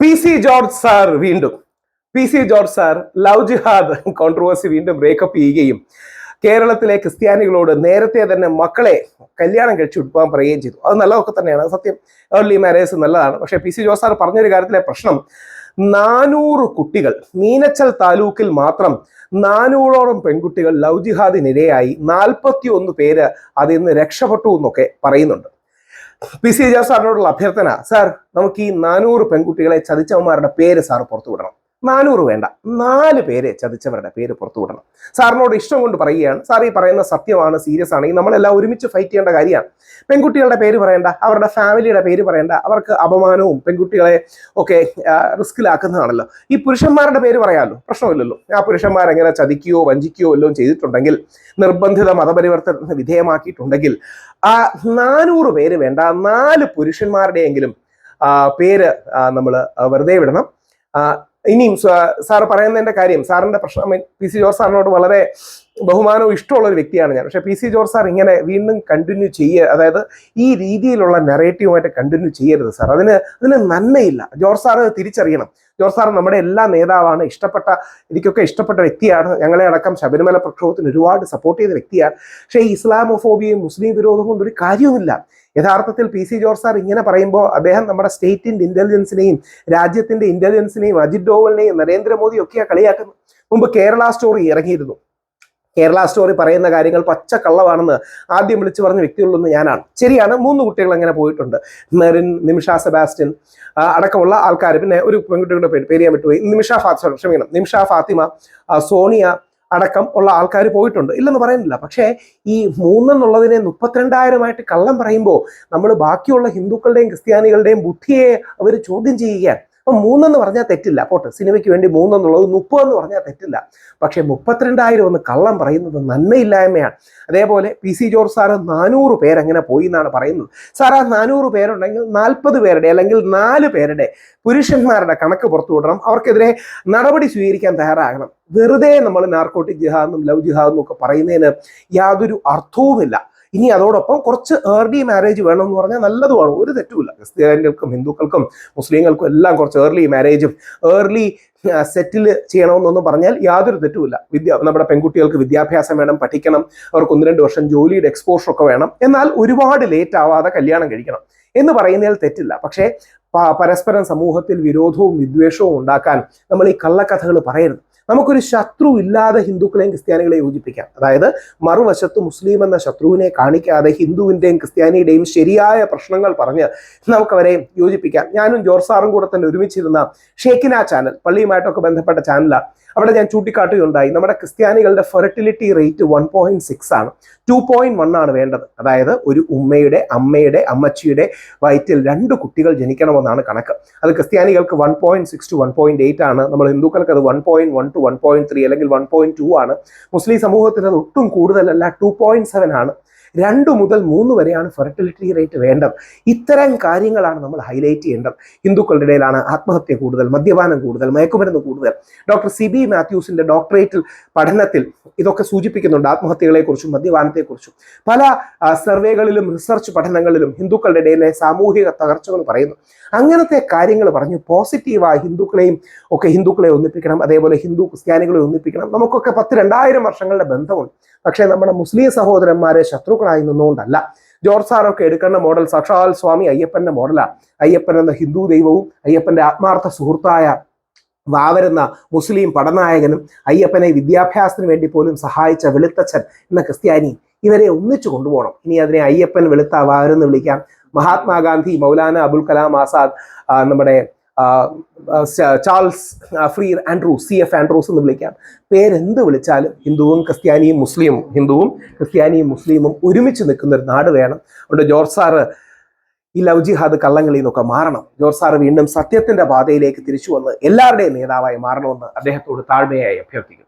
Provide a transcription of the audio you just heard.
P C George sir വീണ്ടും. P C George sir love jihad controversy വീണ്ടും breakup ചെയ്യുകയും കേരളത്തിലെ ക്രിസ്ത്യാനികളോട് നേരത്തെ തന്നെ മക്കളെ കല്യാണം കഴിച്ചു വിട്ടുപോകാൻ പറയുകയും ചെയ്തു. അത് നല്ലതൊക്കെ തന്നെയാണ്. സത്യം ഏർലി മാരേജ് നല്ലതാണ്. പക്ഷേ പി സി ജോർജ് സാർ പറഞ്ഞൊരു കാര്യത്തിലെ പ്രശ്നം നാനൂറ് കുട്ടികൾ മീനച്ചൽ താലൂക്കിൽ മാത്രം നാനൂറോളം പെൺകുട്ടികൾ ലവ് ജിഹാദിനിരയായി നാൽപ്പത്തി ഒന്ന് പേര് അതിൽ നിന്ന് രക്ഷപ്പെട്ടു എന്നൊക്കെ പറയുന്നുണ്ട്. പി സി എജാർ സാറിനോടുള്ള അഭ്യർത്ഥന സാർ നമുക്ക് ഈ നാനൂറ് പെൺകുട്ടികളെ ചതിച്ചവന്മാരുടെ പേര് സാർ പുറത്തു വിടണം നാനൂറ് വേണ്ട. നാല് പേരെ ചതിച്ചവരുടെ പേര് പുറത്തു വിടണം. സാറിനോട് ഇഷ്ടം കൊണ്ട് പറയുകയാണ്. സാർ ഈ പറയുന്ന സത്യമാണ് സീരിയസ് ആണ്. ഈ നമ്മളെല്ലാം ഒരുമിച്ച് ഫൈറ്റ് ചെയ്യേണ്ട കാര്യമാണ്. പെൺകുട്ടികളുടെ പേര് പറയണ്ട അവരുടെ ഫാമിലിയുടെ പേര് പറയണ്ട അവർക്ക് അപമാനവും പെൺകുട്ടികളെ ഒക്കെ റിസ്കിലാക്കുന്നതാണല്ലോ ഈ പുരുഷന്മാരുടെ പേര് പറയാമല്ലോ പ്രശ്നമില്ലല്ലോ. ആ പുരുഷന്മാരെങ്ങനെ ചതിക്കുകയോ വഞ്ചിക്കുകയോ എല്ലാം ചെയ്തിട്ടുണ്ടെങ്കിൽ നിർബന്ധിത മതപരിവർത്തനത്തിന് വിധേയമാക്കിയിട്ടുണ്ടെങ്കിൽ ആ നാനൂറ് പേര് വേണ്ട നാല് പുരുഷന്മാരുടെയെങ്കിലും പേര് നമ്മൾ വെറുതെ വിടണം. ഇനിയും സാർ പറയുന്നതിന്റെ കാര്യം സാറിന്റെ പ്രശ്നം പി സി ജോർജ് സാറിനോട് വളരെ ബഹുമാനവും ഇഷ്ടമുള്ള ഒരു വ്യക്തിയാണ് ഞാൻ. പക്ഷേ പി സി ജോർജ് സാർ ഇങ്ങനെ വീണ്ടും കണ്ടിന്യൂ ചെയ്യുക അതായത് ഈ രീതിയിലുള്ള നെറേറ്റീവുമായിട്ട് കണ്ടിന്യൂ ചെയ്യരുത് സാർ. അതിന് അതിന് നന്മയില്ല. ജോർജ് സാർ തിരിച്ചറിയണം. ജോർജ് സാർ നമ്മുടെ എല്ലാ നേതാവാണ് ഇഷ്ടപ്പെട്ട എനിക്കൊക്കെ ഇഷ്ടപ്പെട്ട വ്യക്തിയാണ്. ഞങ്ങളെ അടക്കം ശബരിമല പ്രക്ഷോഭത്തിന് ഒരുപാട് സപ്പോർട്ട് ചെയ്ത വ്യക്തിയാണ്. പക്ഷേ ഇസ്ലാമോഫോബിയയും മുസ്ലിം വിരോധവും കൊണ്ട് ഒരു കാര്യവുമില്ല. യഥാർത്ഥത്തിൽ പി സി ജോർജ് സാർ ഇങ്ങനെ പറയുമ്പോൾ അദ്ദേഹം നമ്മുടെ സ്റ്റേറ്റിന്റെ ഇന്റലിജൻസിനെയും രാജ്യത്തിന്റെ ഇന്റലിജൻസിനെയും അജിത് ഡോവലിനെയും നരേന്ദ്രമോദിയും ഒക്കെയാണ് കളിയാക്കുന്നത്. മുമ്പ് കേരള സ്റ്റോറി ഇറങ്ങിയിരുന്നു. കേരള സ്റ്റോറി പറയുന്ന കാര്യങ്ങൾ പച്ച കള്ളമാണെന്ന് ആദ്യം വിളിച്ചു പറഞ്ഞ വ്യക്തികളിലൊന്ന് ഞാനാണ്. ശരിയാണ് മൂന്ന് കുട്ടികൾ അങ്ങനെ പോയിട്ടുണ്ട്. മെറിൻ നിമിഷ സെബാസ്റ്റ്യൻ അടക്കമുള്ള ആൾക്കാർ പിന്നെ ഒരു പെൺകുട്ടികളുടെ പേര് പേര് ഞാൻ വിട്ടുപോയി. നിമിഷ ഫാത്തിമ ക്ഷമിക്കണം. നിമിഷ ഫാത്തിമ സോണിയ അടക്കം ഉള്ള ആൾക്കാർ പോയിട്ടുണ്ട്. ഇല്ലെന്ന് പറയുന്നില്ല. പക്ഷേ ഈ മൂന്നെന്നുള്ളതിനെ മുപ്പത്തിരണ്ടായിരമായിട്ട് കള്ളം പറയുമ്പോൾ നമ്മൾ ബാക്കിയുള്ള ഹിന്ദുക്കളുടെയും ക്രിസ്ത്യാനികളുടെയും ബുദ്ധിയെ അവർ ചോദ്യം ചെയ്യുകയാണ്. അപ്പം മൂന്നെന്ന് പറഞ്ഞാൽ തെറ്റില്ല. പോട്ടെ സിനിമയ്ക്ക് വേണ്ടി മൂന്നെന്നുള്ളത് മുപ്പതെന്ന് പറഞ്ഞാൽ തെറ്റില്ല. പക്ഷേ മുപ്പത്തിരണ്ടായിരം എന്ന് കള്ളം പറയുന്നത് നന്മയില്ലായ്മയാണ്. അതേപോലെ പി സി ജോർജ് സാറ് നാനൂറ് പേരെങ്ങനെ പോയി എന്നാണ് പറയുന്നത്. സാർ ആ നാനൂറ് പേരുണ്ടെങ്കിൽ നാൽപ്പത് പേരുടെ അല്ലെങ്കിൽ നാല് പേരുടെ പുരുഷന്മാരുടെ കണക്ക് പുറത്തു വിടണം. അവർക്കെതിരെ നടപടി സ്വീകരിക്കാൻ തയ്യാറാകണം. വെറുതെ നമ്മൾ നാർക്കോട്ടിക് ജിഹാദെന്നും ലവ് ജിഹാദെന്നും ഒക്കെ പറയുന്നതിന് യാതൊരു അർത്ഥവുമില്ല. ഇനി അതോടൊപ്പം കുറച്ച് ഏർലി മാരേജ് വേണം എന്ന് പറഞ്ഞാൽ നല്ലതുമാണ്. ഒരു തെറ്റുമില്ല. ക്രിസ്ത്യാനികൾക്കും ഹിന്ദുക്കൾക്കും മുസ്ലിങ്ങൾക്കും എല്ലാം കുറച്ച് ഏർലി മാരേജും ഏർലി സെറ്റിൽ ചെയ്യണമെന്നൊന്നും പറഞ്ഞാൽ യാതൊരു തെറ്റുമില്ല. വിദ്യ നമ്മുടെ പെൺകുട്ടികൾക്ക് വിദ്യാഭ്യാസം വേണം പഠിക്കണം അവർക്ക് ഒന്ന് രണ്ട് വർഷം ജോലിയുടെ എക്സ്പോഷർ ഒക്കെ വേണം. എന്നാൽ ഒരുപാട് ലേറ്റ് ആവാതെ കല്യാണം കഴിക്കണം എന്ന് പറയുന്നതിൽ തെറ്റില്ല. പക്ഷേ പരസ്പരം സമൂഹത്തിൽ വിരോധവും വിദ്വേഷവും ഉണ്ടാക്കാൻ നമ്മൾ ഈ കള്ളക്കഥകൾ പറയരുത്. നമുക്കൊരു ശത്രു ഇല്ലാതെ ഹിന്ദുക്കളെയും ക്രിസ്ത്യാനികളെയും യോജിപ്പിക്കാം. അതായത് മറുവശത്ത് മുസ്ലിം എന്ന ശത്രുവിനെ കാണിക്കാതെ ഹിന്ദുവിന്റെയും ക്രിസ്ത്യാനിയുടെയും ശരിയായ പ്രശ്നങ്ങൾ പറഞ്ഞ് നമുക്കവരെ യോജിപ്പിക്കാം. ഞാനും ജോർജ് സാറും കൂടെ തന്നെ ഒരുമിച്ചിരുന്ന ഷേക്കിന ചാനൽ പള്ളിയുമായിട്ടൊക്കെ ബന്ധപ്പെട്ട ചാനലാണ് അവിടെ ഞാൻ ചൂണ്ടിക്കാട്ടുകയുണ്ടായി. നമ്മുടെ ക്രിസ്ത്യാനികളുടെ fertility rate one point six ആണ്. ടു പോയിന്റ് വൺ ആണ് വേണ്ടത്. അതായത് ഒരു ഉമ്മയുടെ അമ്മയുടെ അമ്മച്ചിയുടെ വയറ്റിൽ രണ്ട് കുട്ടികൾ ജനിക്കണമെന്നാണ് കണക്ക്. അത് ക്രിസ്ത്യാനികൾക്ക് one point six two one point eight ആണ്. നമ്മൾ ഹിന്ദുക്കൾക്ക് അത് one point one two point three അല്ലെങ്കിൽ വൺ പോയിന്റ് ടു ആണ്. മുസ്ലിം സമൂഹത്തിന് അത് ഒട്ടും കൂടുതലല്ല ടു പോയിന്റ് സെവൻ ആണ്. രണ്ട് മുതൽ മൂന്ന് വരെയാണ് ഫെർട്ടിലിറ്റി റേറ്റ് വേണ്ടത്. ഇത്തരം കാര്യങ്ങളാണ് നമ്മൾ ഹൈലൈറ്റ് ചെയ്യേണ്ടത്. ഹിന്ദുക്കളുടെ ഇടയിലാണ് ആത്മഹത്യ കൂടുതൽ മദ്യപാനം കൂടുതൽ മയക്കുമരുന്ന് കൂടുതൽ. ഡോക്ടർ സി ബി മാത്യൂസിന്റെ ഡോക്ടറേറ്റിൽ പഠനത്തിൽ ഇതൊക്കെ സൂചിപ്പിക്കുന്നുണ്ട് ആത്മഹത്യകളെക്കുറിച്ചും മദ്യപാനത്തെക്കുറിച്ചും. പല സർവേകളിലും റിസർച്ച് പഠനങ്ങളിലും ഹിന്ദുക്കളുടെ ഇടയിലെ സാമൂഹിക തകർച്ചകൾ പറയുന്നു. അങ്ങനത്തെ കാര്യങ്ങൾ പറഞ്ഞു പോസിറ്റീവായി ഹിന്ദുക്കളെയും ഒക്കെ ഹിന്ദുക്കളെ ഒന്നിപ്പിക്കണം അതേപോലെ ഹിന്ദു ക്രിസ്ത്യാനികളെ ഒന്നിപ്പിക്കണം. നമുക്കൊക്കെ പത്ത് രണ്ടായിരം വർഷങ്ങളുടെ ബന്ധമുണ്ട്. പക്ഷേ നമ്മുടെ മുസ്ലിം സഹോദരന്മാരെ ശത്രുക്കളായി നിന്നുകൊണ്ടല്ല. ജോർജ് സാറൊക്കെ എടുക്കേണ്ട മോഡൽ സക്ഷാൽ സ്വാമി അയ്യപ്പന്റെ മോഡലാണ് അയ്യപ്പൻ എന്ന ഹിന്ദു ദൈവവും അയ്യപ്പന്റെ ആത്മാർത്ഥ സുഹൃത്തായ വാവരുന്ന മുസ്ലിം പടനായകനും അയ്യപ്പനെ വിദ്യാഭ്യാസത്തിന് വേണ്ടി പോലും സഹായിച്ച വെളുത്തച്ഛൻ എന്ന ക്രിസ്ത്യാനി ഇവരെ ഒന്നിച്ചു കൊണ്ടുപോകണം. ഇനി അതിനെ അയ്യപ്പൻ വെളുത്ത വാവരെന്ന് വിളിക്കാം. മഹാത്മാഗാന്ധി മൗലാന അബുൽ കലാം ആസാദ് നമ്മുടെ Charles Freer Andrews C F Andrews എന്ന് വിളിക്കാം. പേരെന്ത് വിളിച്ചാലും ഹിന്ദുവും ക്രിസ്ത്യാനിയും മുസ്ലിമും ഹിന്ദുവും ക്രിസ്ത്യാനിയും മുസ്ലിമും ഒരുമിച്ച് നിൽക്കുന്ന ഒരു നാട് വേണം. അതുകൊണ്ട് ജോർജ് സാറ് ഈ ലവ് ജിഹാദ് കള്ളങ്ങളിൽ നിന്നൊക്കെ മാറണം. ജോർജ് സാറ് വീണ്ടും സത്യത്തിന്റെ പാതയിലേക്ക് തിരിച്ചു വന്ന് എല്ലാവരുടെയും നേതാവായി മാറണമെന്ന് അദ്ദേഹത്തോട് താഴ്മയായി അഭ്യർത്ഥിക്കുന്നു.